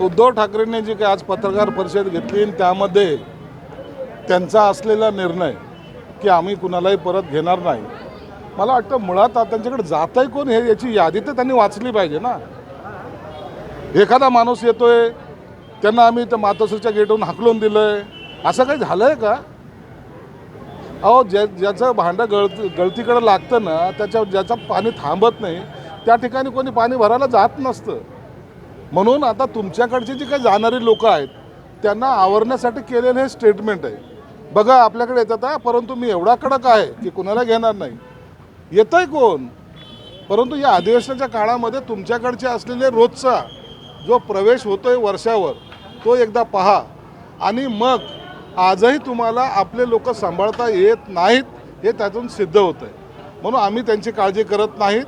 उद्धव ठाकरेंनी जी काही आज पत्रकार परिषद घेतली आणि त्यामध्ये त्यांचा असलेला निर्णय की आम्ही कुणालाही परत घेणार नाही. मला वाटतं मुळात त्यांच्याकडे जातंय कोण हे याची यादी तर त्यांनी वाचली पाहिजे ना. एखादा माणूस येतोय त्यांना आम्ही त्या मातोश्रीच्या गेटवरून हाकलून दिलंय. असं काही झालंय का? अहो ज्या ज्याचं भांडं गळती गळतीकडे लागतं ना त्याच्या ज्याचं पाणी थांबत नाही त्या ठिकाणी कोणी पाणी भरायला जात नसतं. म्हणून आता तुमच्याकडची जी काही जाणारी लोक आहेत त्यांना आवरण्यासाठी केलेलं हे स्टेटमेंट आहे. बघा आपल्याकडे येतात हा, परंतु मी एवढा कडक आहे की कुणाला घेणार नाही. येतंय कोण? परंतु या अधिवेशनाच्या काळामध्ये तुमच्याकडचे असलेले रोजचा जो प्रवेश होतोय वर्षावर तो एकदा पहा. आणि मग आजही तुम्हाला आपले लोक सांभाळता येत नाहीत हे त्यातून सिद्ध होतं आहे म्हणून आम्ही त्यांची काळजी करत नाहीत.